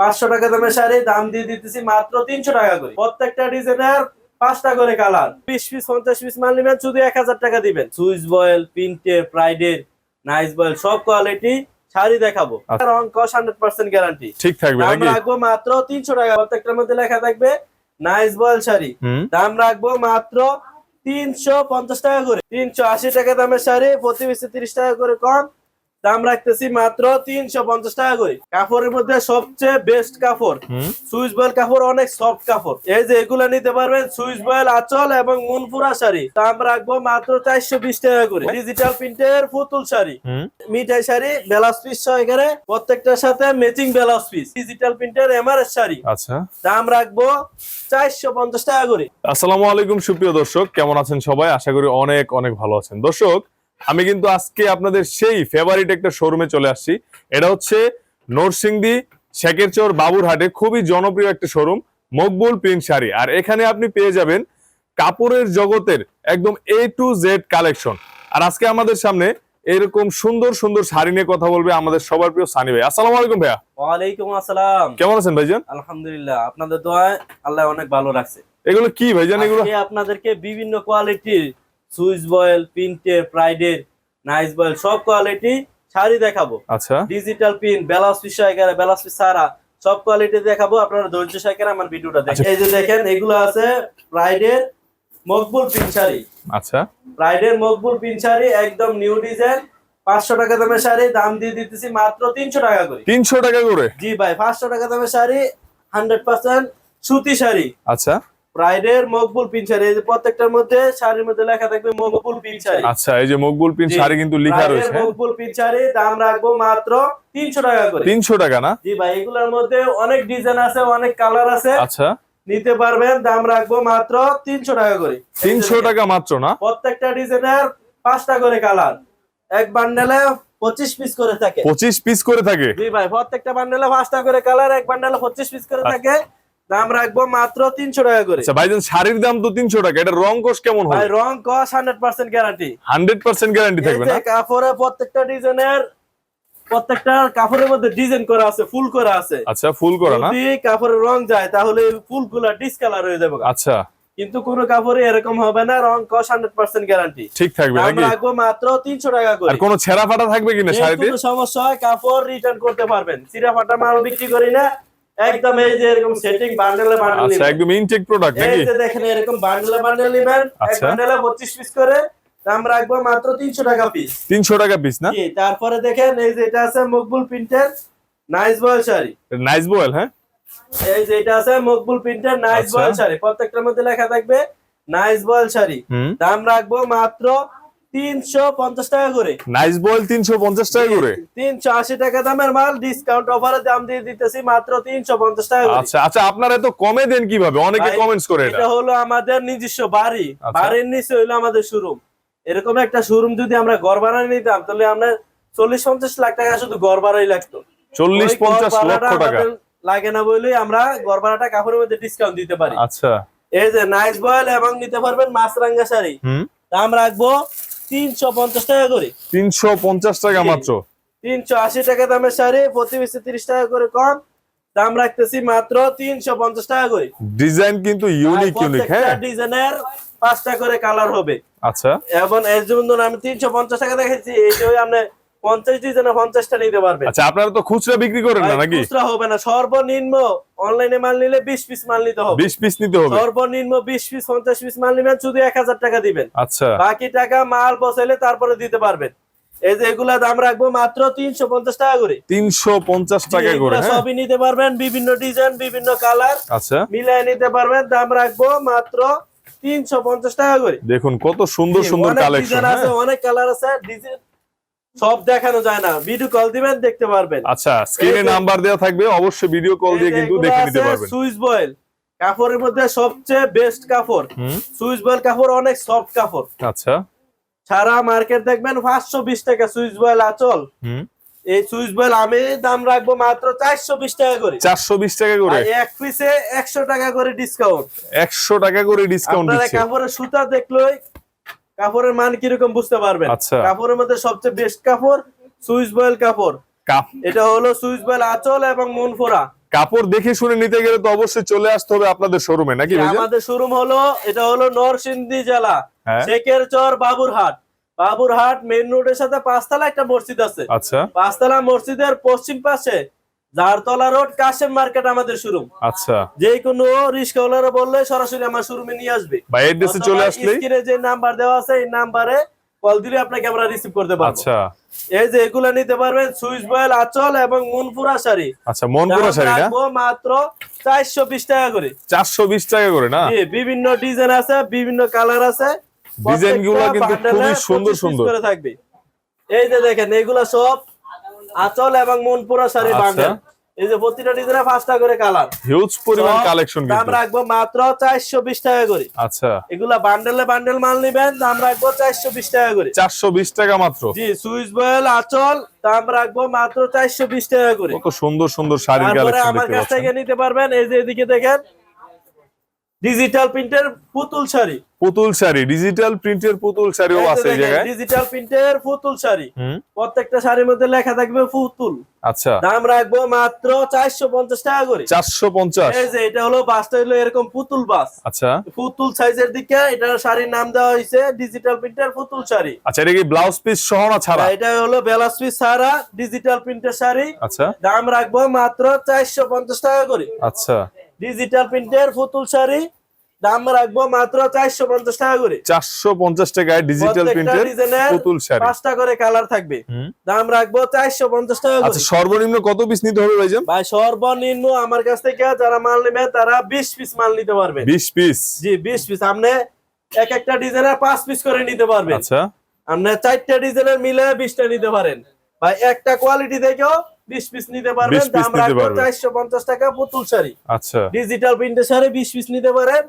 পাঁচশো টাকা দামের শাড়ি দাম দিয়ে দিতেছি মাত্র তিনশো টাকা করে। প্রত্যেকটা ডিজাইনের পাঁচটা করে কালার। বিশ পিস পঞ্চাশ পিস মাল নেবেন শুধু এক হাজার টাকা দিবেন। সুইচ বয়েল পিন্টে প্রাইডের নাইস বয়েল সব কোয়ালিটি শাড়ি দেখাবো। আচ্ছা। রং কস হান্ড্রেড পার্সেন্ট গ্যারান্টি। ঠিক থাকবে দাম রাখব মাত্র তিনশো টাকা। প্রত্যেকটার মধ্যে লেখা থাকবে নাইস বয়েল শাড়ি। দাম রাখব মাত্র তিনশো পঞ্চাশ টাকা করে। তিনশো আশি টাকা দামের শাড়ি প্রতি পিসে তিরিশ টাকা করে কম। দাম রাখতেছি মাত্র তিনশো পঞ্চাশ টাকা করে। কাপড়ের মধ্যে সবচেয়ে বেস্ট কাপড় সুইচ বয়েল কাপড় অনেক সফট কাপড়। এই যে এগুলো নিতে পারবেন সুইচ বয়েল আঁচল এবং মুনপুরা শাড়ি। দাম রাখব মাত্র চারশো বিশ টাকা করে। ডিজিটাল প্রিন্টের পুতুল শাড়ি। মিঠাই শাড়ি ব্লাউজ পিস এখানে প্রত্যেকটার সাথে ম্যাচিং ব্লাউজ পিস ডিজিটাল প্রিন্টের এমআরএস শাড়ি। আচ্ছা। দাম রাখব চারশো পঞ্চাশ টাকা করে। আসসালামু আলাইকুম সুপ্রিয় দর্শক কেমন আছেন সবাই? আশা করি অনেক অনেক ভালো আছেন। দর্শক আমি কিন্তু আজকে আপনাদের সেই ফেভারিট একটা শোরুমে চলে আসছি। এটা হচ্ছে নরসিংদী শেখেরচর বাবুরহাটে খুবই জনপ্রিয় একটা শোরুম মকবুল প্রিন্ট শাড়ি। আর এখানে আপনি পেয়ে যাবেন কাপড়ের জগতের একদম এ টু জেড কালেকশন আর আজকে আমাদের সামনে এরকম সুন্দর সুন্দর শাড়ি নিয়ে কথা বলবে আমাদের সবার প্রিয় সানি ভাই। আসসালামু আলাইকুম ভাইয়া। ওয়ালাইকুম আসসালাম। কেমন আছেন ভাইজান? আলহামদুলিল্লাহ আপনাদের দোয়ায় আল্লাহ অনেক ভালো রাখছে। এগুলো কি ভাইজান এগুলো? আপনাদেরকে বিভিন্ন কোয়ালিটির সুইচ বয়েল প্রিন্টে প্রাইডের নাইস বয়েল সব কোয়ালিটি শাড়ি দেখাবো। আচ্ছা। Digital print blouse piece blouse piece সারা সব কোয়ালিটি দেখাবো। আপনারা ধৈর্য সহকারে আমার ভিডিওটা দেখেন। আচ্ছা। এই যে দেখেন এগুলো আছে প্রাইডের মকবুল প্রিন্ট শাড়ি। আচ্ছা। প্রাইডের মকবুল প্রিন্ট শাড়ি একদম নিউ ডিজাইন পাঁচশো টাকা দামের শাড়ি দাম দিয়ে দিতেছি মাত্র তিনশো টাকা করে। তিনশো টাকা করে? জি ভাই পাঁচশো টাকা দামের শাড়ি হান্ড্রেড পার্সেন্ট সুতি শাড়ি। আচ্ছা। প্রাইডের মকবুল পিন শাড়ি এই যে প্রত্যেকটার মধ্যে শাড়ির মধ্যে লেখা থাকবে মকবুল পিন শাড়ি। আচ্ছা এই যে মকবুল জি। শাড়ি কিন্তু লেখা রয়েছে? মকবুল পিন শাড়ি দাম রাখব মাত্র তিনশো টাকা করে। তিনশো টাকা না? জি ভাই এগুলোর মধ্যে অনেক ডিজাইন আছে অনেক কালার আছে। আচ্ছা। নিতে পারবেন দাম রাখব মাত্র তিনশো টাকা করে। তিনশো টাকা মাত্র না? প্রত্যেকটা ডিজাইনের পাঁচটা করে কালার। এক বান্ডেলে পঁচিশ পিস করে থাকে। পঁচিশ পিস করে থাকে? জি ভাই প্রত্যেকটা বান্ডেলে পাঁচটা করে কালার এক বান্ডেলে পঁচিশ পিস করে থাকে। দাম রাখব মাত্র তিনশো টাকা করে। আচ্ছা ভাইজান শাড়ির দাম তো তিনশো টাকা এটা রং কোষ কেমন হবে? রং কস hundred percent guarantee hundred percent guarantee থাকবে না? কাপড়ে প্রত্যেকটা ডিজাইনের প্রত্যেকটা কাপড়ের মধ্যে ডিজাইন করা আছে ফুল করা আছে। আচ্ছা ফুল করা না? যদি কাপড়ের রং যায় তাহলে ফুল ডিসকালার হয়ে যাবে। আচ্ছা। কিন্তু কোনো কাপড়ে এরকম হবে না রং কস হান্ড্রেড পার্সেন্ট গ্যারান্টি ঠিক থাকবে নাকি? রাখব মাত্র তিনশো টাকা করে। আর কোনো ছেঁড়া ফাটা থাকবে কিনা শাড়িতে? সমস্যা হয় কাপড় রিটার্ন করতে পারবেন। চিরা ফাটা মাল বিক্রি করি না একদম এই যে এরকম সেটিং বান্ডেলে বান্ডেল আচ্ছা একদম ইনটেক প্রোডাক্ট এই যে দেখেন এরকম বান্ডেলে বান্ডেল নেবেন। এক। বান্ডেলে পঁচিশ পিস করে দাম রাখব মাত্র তিনশো টাকা পিস তিনশো টাকা পিস না? জি, তারপরে দেখেন এই যে এটা আছে মকবুল প্রিন্টের nice voile sari. Nice voile হ্যাঁ? এই যে এটা আছে মকবুল প্রিন্টের নাইস আচ্ছা। বয়েল শাড়ি। প্রত্যেকটার মধ্যে লেখা থাকবে নাইস বয়েল শাড়ি। দাম রাখব মাত্র তিনশো পঞ্চাশ টাকা করে। নাইস বয়েল তিনশো পঞ্চাশ টাকা করে। তিনশো আশি টাকা দামের মাল ডিসকাউন্ট অফারে দাম দিয়ে দিতেছি মাত্র তিনশো পঞ্চাশ টাকা করে। আচ্ছা আচ্ছা আপনারা এত কমে দেন কীভাবে? অনেকে কমেন্টস করে এটা। এটা হলো আমাদের নিজস্ব বাড়ি। আচ্ছা। বাড়ির নিচে আমাদের শোরুম এরকম একটা শোরুম যদি আমরা ঘর ভাড়া নিতাম তাহলে আমরা চল্লিশ পঞ্চাশ লাখ টাকা শুধু ঘর ভাড়াই লাগতো। চল্লিশ পঞ্চাশ লক্ষ টাকা। লাগে না বলেই আমরা ঘর ভাড়াটা কাপড়ের মধ্যে ডিসকাউন্ট দিতে পারি। আচ্ছা। এই যে নাইস বয়েল এবং নিতে পারবেন মাছরাঙ্গা শাড়ি। দাম রাখব তিনশো পঞ্চাশ টাকা করে। তিনশো পঞ্চাশ টাকা মাত্র। তিনশো আশি টাকা দামের শাড়ি প্রতি পিসে তিরিশ টাকা করে কম। দাম রাখতেছি মাত্র তিনশো পঞ্চাশ টাকা করে। ডিজাইন কিন্তু ইউনিক ইউনিক হ্যাঁ? ডিজাইনের পাঁচটা করে কালার হবে। আচ্ছা। এবং এর জন্য আমি তিনশো পঞ্চাশ টাকা দেখেছি এই যে আপনি পঞ্চাশ ডিজাইনে পঞ্চাশটা নিতে পারবেন আচ্ছা আপনারা তো খুচরা বিক্রি করেন না নাকি? খুচরা হবে না সর্বনিম্ন অনলাইনে মাল নিলে বিশ পিস মাল নিতে হবে। বিশ পিস নিতে হবে। সর্বনিম্ন বিশ পিস পঞ্চাশ পিস মাল নিবেন শুধু এক হাজার টাকা দিবেন। আচ্ছা। বাকি টাকা মাল পৌঁছাইলে তারপরে দিতে পারবেন। এই যে এগুলা দাম রাখব মাত্র তিনশো পঞ্চাশ টাকা করে। তিনশো পঞ্চাশ টাকা করে হ্যাঁ? সবই নিতে পারবেন বিভিন্ন ডিজাইন বিভিন্ন কালার। আচ্ছা। মিলাই নিতে পারবেন দাম রাখব মাত্র তিনশো পঞ্চাশ টাকা করে। দেখুন কত সুন্দর সুন্দর কালেকশন আছে অনেক কালার আছে ডিজাইন সব দেখানো যায় না। ভিডিও কল দিবেন দেখতে পারবেন। আচ্ছা স্ক্রিনে নাম্বার দেওয়া থাকবে অবশ্যই ভিডিও কল দিয়ে কিন্তু দেখে নিতে পারবেন। সুইচ বয়েল কাপড়ের মধ্যে সবচেয়ে বেস্ট কাপড়। সুইচ বয়েল কাপড় অনেক সফট কাপড়। আচ্ছা। সারা মার্কেট দেখবেন পাঁচশো বিশ টাকা সুইচ বয়েল আচল। হুম। এই সুইচ বয়েল আমি দাম রাখব মাত্র চারশো বিশ টাকা করে। চারশো বিশ টাকা করে? আর এক পিসে একশো টাকা করে ডিসকাউন্ট একশো টাকা করে ডিসকাউন্ট আপনারা দিচ্ছে। কাপড়ের সুতা দেখলেই কাপড়ের মান কীরকম বুঝতে পারবেন? আচ্ছা। কাপড়ের মধ্যে সবচেয়ে বেস্ট কাপড় সুইচ বয়েল কাপড়। এটা হলো সুইচ বয়েল আঁচল এবং মনফোরা কাপড় দেখে শুনে নিতে গেলে তো অবশ্যই চলে আসতে হবে আপনাদের শোরুমে নাকি ভাইজান? আমাদের শোরুম হলো এটা হলো নরসিংদী জেলা হ্যাঁ। শেখের চর বাবুরহাট। বাবুরহাট মেইন রোডের সাথে পাঁচতলা একটা মসজিদ আছে। আচ্ছা। পাঁচতলা মসজিদের পশ্চিম পাশে জারতলা রোড কাশেম মার্কেট আমাদের শোরুম আচ্ছা। যে কোনো রিস্কাওয়ালারা বললে সরাসরি আমার শোরুমে নিয়ে আসবে। এড্রেসে চলে আসলেই? স্ক্রিনে যে নাম্বার দেওয়া আছে এই নাম্বারে কল দিলে আপনাকে আমরা রিসিভ করতে পারব। আচ্ছা। এই যে এগুলো নিতে পারবেন সুইচ বয়েল আঁচল এবং মুনপুরা শাড়ি। আচ্ছা মনপুরা শাড়ি না? মাত্র চারশো বিশ টাকা করে। চারশো বিশ টাকা করে না? বিভিন্ন ডিজাইন আছে বিভিন্ন কালার আছে। ডিজাইনগুলো কিন্তু খুবই সুন্দর সুন্দর। করে থাকবে। এই যে দেখেন এগুলা সব আঁচল এবং মনপুরা শাড়ি আচ্ছা। বান্ডেল। এই যে প্রতিটা ডিজাইনে পাঁচটা করে কালার। হিউজ পরিমাণ কালেকশন দাম রাখব মাত্র চারশো বিশ টাকা করে। আচ্ছা। এগুলা বান্ডেলে বান্ডেল মাল নিবেন দাম রাখব চারশো বিশ টাকা করে। চারশো বিশ টাকা মাত্র। জি সুইচ বয়েল আঁচল দাম রাখব মাত্র চারশো বিশ টাকা করে। কত সুন্দর সুন্দর শাড়ির তারপরে কালেকশন আমার কাছ থেকে নিতে পারবেন এই যে এদিকে দেখেন ডিজিটাল প্রিন্টের পুতুল শাড়ি। পুতুল শাড়ি ডিজিটাল প্রিন্টের পুতুল শাড়িও আছে এই জায়গায়। ডিজিটাল প্রিন্টের পুতুল শাড়ি। প্রত্যেকটা শাড়ির মধ্যে লেখা থাকবে পুতুল। আচ্ছা। দাম রাখব মাত্র চারশো পঞ্চাশ টাকা করে। চারশো পঞ্চাশ। এই যে এটা হলো বাসটা হলো এরকম পুতুল বাস। আচ্ছা। পুতুল সাইজের দিকে এটা শাড়ির নাম দেওয়া হয়েছে ডিজিটাল প্রিন্টের পুতুল শাড়ি। আচ্ছা এটা কি ব্লাউজ পিস সহ না ছাড়া? এটা হলো বেলাস পিস ছাড়া ডিজিটাল প্রিন্টের শাড়ি। আচ্ছা। দাম রাখব মাত্র চারশো পঞ্চাশ টাকা করে। আচ্ছা। ডিজিটাল প্রিন্টের পুতুল শাড়ি দাম রাখব মাত্র চারশো পঞ্চাশ টাকা করে। চারশো পঞ্চাশ টাকায় ডিজিটাল প্রত্যেকটা প্রিন্টের পুতুল শাড়ি। পাঁচটা করে কালার থাকবে। দাম রাখব চারশো পঞ্চাশ টাকা করে। আচ্ছা সর্বনিম্ন কত পিস নিতে হবে ভাইজান? ভাই সর্বনিম্ন আমার কাছ থেকে যারা মাল নেবে তারা বিশ পিস মাল নিতে পারবে বিশ পিস জি বিশ পিস আপনি এক একটা ডিজাইনের পাঁচ পিস করে নিতে পারবেন। আচ্ছা। আপনি চারটা ডিজাইনের মিলে বিশটা নিতে পারেন। ভাই একটা কোয়ালিটি দেখেও বিশ পিস নিতে পারবেন দাম রাখব পারবেন। চারশো পঞ্চাশ টাকা পুতুল শাড়ি। আচ্ছা। ডিজিটাল প্রিন্টের শাড়ি বিশ পিস নিতে পারেন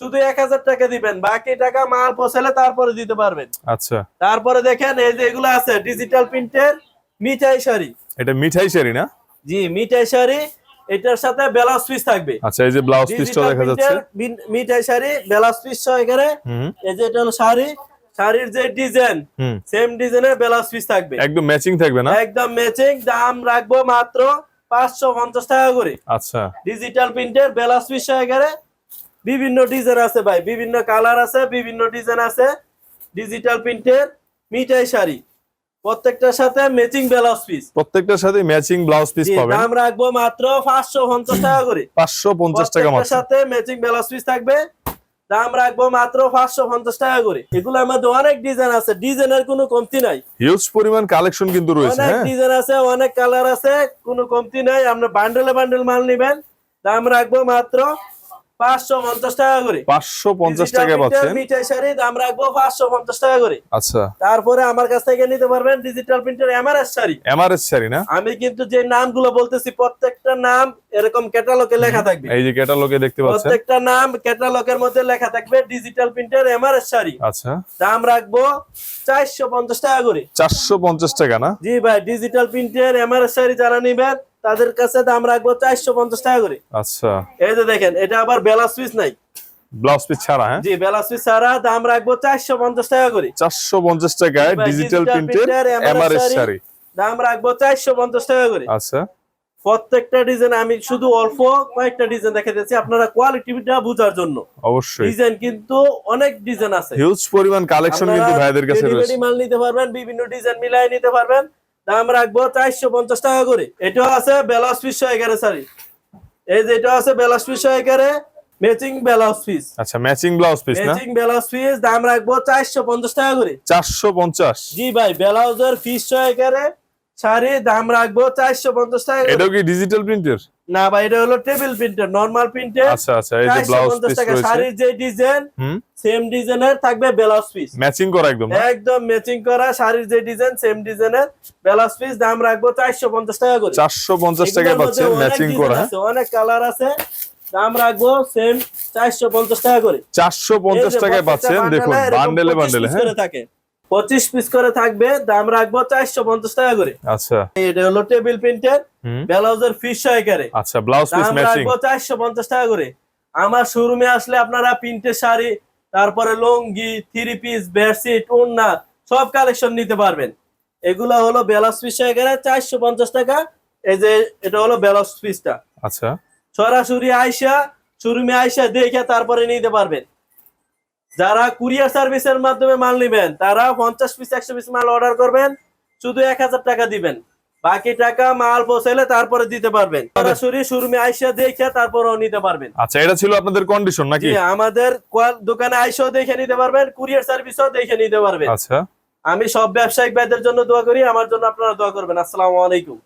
শুধু এক হাজার টাকা দিবেন। বাকি টাকা মাল পৌঁছালে তারপরে দিতে পারবেন। আচ্ছা। তারপরে দেখেন এই যে এগুলো আছে ডিজিটাল প্রিন্টের মিঠাই শাড়ি। এটা মিঠাই শাড়ি না? জি মিঠাই শাড়ি। এটার সাথে ব্লাউজ পিস থাকবে। আচ্ছা এই যে ব্লাউজ পিসটা দেখা যাচ্ছে। মিঠাই শাড়ি ব্লাউজ পিস সহ এখানে এই যে এটা হলো শাড়ি। শাড়ির যে ডিজাইন সেম ডিজাইনের ব্লাউজ পিস থাকবে। একদম ম্যাচিং থাকবে না? একদম ম্যাচিং দাম রাখব মাত্র পাঁচশো পঞ্চাশ টাকা করে। আচ্ছা। ডিজিটাল প্রিন্টের ব্লাউজ পিস সহ এখানে বিভিন্ন ডিজাইন আছে ভাই বিভিন্ন কালার আছে বিভিন্ন ডিজাইন আছে। ডিজিটাল প্রিন্টের মিঠাই শাড়ি প্রত্যেকটার সাথে ম্যাচিং ব্লাউজ পিস প্রত্যেকটার সাথে ম্যাচিং ব্লাউজ পিস পাবেন। দাম রাখব মাত্র পাঁচশো পঞ্চাশ টাকা করে। পাঁচশো পঞ্চাশ টাকা প্রত্যেকটার মাত্র। সাথে ম্যাচিং ব্লাউজ পিস থাকবে। দাম রাখব মাত্র পাঁচশো পঞ্চাশ টাকা করে। এগুলো আমাদের অনেক ডিজাইন আছে। ডিজাইনের কোনো কমতি নাই। হিউজ পরিমাণ কালেকশন কিন্তু রয়েছে অনেক হ্যাঁ? ডিজাইন আছে অনেক কালার আছে কোনো কমতি নাই। আপনার বান্ডেলে বান্ডেল মাল নিবেন। দাম রাখব মাত্র পাঁচশো পঞ্চাশ টাকা করে। টাকা পাচ্ছেন? মিঠাই দাম রাখব পাঁচশো পঞ্চাশ টাকা করে। আচ্ছা। তারপরে আমার কাছ থেকে নিতে পারবেন digital printer MRS sari. MRS sari না? আমি কিন্তু যে নামগুলো বলতেছি প্রত্যেকটা নাম এরকম ক্যাটালগে লেখা থাকবে। এই যে ক্যাটালগে দেখতে পাচ্ছেন? প্রত্যেকটা নাম ক্যাটালগের মধ্যে লেখা থাকবে ডিজিটাল প্রিন্টার এমআরএস শাড়ি। আচ্ছা। দাম রাখব চারশো পঞ্চাশ টাকা করে। চারশো পঞ্চাশ টাকা না? জি ভাই ডিজিটাল প্রিন্টের এমআরএস শাড়ি যারা নিবেন তাদের কাছে দাম রাখব চারশো পঞ্চাশ টাকা করে। আচ্ছা। এই যে দেখেন এটা আবার বেলা সুইচ নাই। ব্লাউজ পিস ছাড়া হ্যাঁ? জি ছাড়া দাম রাখব চারশো পঞ্চাশ টাকা করে। চারশো পঞ্চাশ টাকায় ডিজিটাল প্রিন্টের এমআরএস শাড়ি। দাম রাখব চারশো পঞ্চাশ টাকা করে। আচ্ছা। প্রত্যেকটা ডিজাইন আমি শুধু অল্প কয়েকটা ডিজাইন আপনারা কোয়ালিটিটা বোঝার জন্য। অবশ্যই। ডিজাইন কিন্তু অনেক ডিজাইন আছে। হিউজ পরিমাণ কালেকশন কিন্তু ভাইদের কাছে রয়েছে। মাল নিতে পারবেন বিভিন্ন ডিজাইন মিলাই নিতে পারবেন। দাম রাখব চারশো পঞ্চাশ টাকা করে। এটাও আছে বেলাস পিস এগারো সারি এই যে এটা আছে বেলাস পিস এগারো ম্যাচিং বেলাস পিস। আচ্ছা ম্যাচিং ব্লাউজ পিস না? ম্যাচিং বেলাস পিস দাম রাখব চারশো পঞ্চাশ টাকা করে। জি ভাই ব্লাউজের শাড়ি দাম রাখব টাকা। এটাও কি ডিজিটাল প্রিন্টের না ভাই এটা হলো টেবিল প্রিন্টার নরমাল প্রিন্টের আচ্ছা আচ্ছা এই যে ব্লাউজ পিস রয়েছে। শাড়ির যে ডিজাইন সেম ডিজাইনের থাকবে ব্লাউজ পিস ম্যাচিং করা একদম একদম ম্যাচিং করা শাড়ির যে ডিজাইন সেম ডিজাইনের ব্লাউজ পিস দাম রাখব চারশো পঞ্চাশ টাকা করে। চারশো পঞ্চাশ টাকা এগুলোর পাচ্ছেন ম্যাচিং করা আছে, অনেক কালার আছে। দাম রাখব সেম চারশো পঞ্চাশ টাকা করে। চারশো পঞ্চাশ এই যে টাকায় প্রত্যেকটা পাচ্ছেন দেখুন বান্ডেলে বান্ডেলে হ্যাঁ? পঁচিশ পিস করে থাকবে দাম রাখব চারশো পঞ্চাশ টাকা করে। আচ্ছা। এটা হলো টেবিল প্রিন্টের ব্লাউজের ফিস সহকারে। আচ্ছা ব্লাউজ পিস দাম ম্যাচিং রাখব চারশো পঞ্চাশ টাকা করে। আমার শোরুমে আসলে আপনারা প্রিন্টের শাড়ি তারপরে লুঙ্গি থ্রি পিস বেডশিট ওড়না সব কালেকশন নিতে পারবেন। এগুলো হলো ব্লাউজ পিস এখানে চারশো পঞ্চাশ টাকা। এই যে এটা হলো ব্লাউজ পিসটা আচ্ছা। সরাসরি আইসা শোরুমে আইসা দেখে তারপরে নিতে পারবেন। যারা কুরিয়ার সার্ভিসের মাধ্যমে মাল নেবেন তারা পঞ্চাশ পিস একশো পিস মাল অর্ডার করবেন শুধু এক হাজার টাকা দিবেন। বাকি টাকা মাল পৌঁছাইলে তারপরে দিতে পারবেন। সরাসরি শোরুমে আইসা দেখে তারপরেও নিতে পারবেন। আচ্ছা এটা ছিল আপনাদের কন্ডিশন নাকি? আমাদের দোকানে আইসাও দেখে নিতে পারবেন কুরিয়ার সার্ভিসও দেখে নিতে পারবেন। আচ্ছা। আমি সব ব্যবসায়িক ভাইদের জন্য দোয়া করি আমার জন্য আপনারা দোয়া করবেন। আসসালামু আলাইকুম।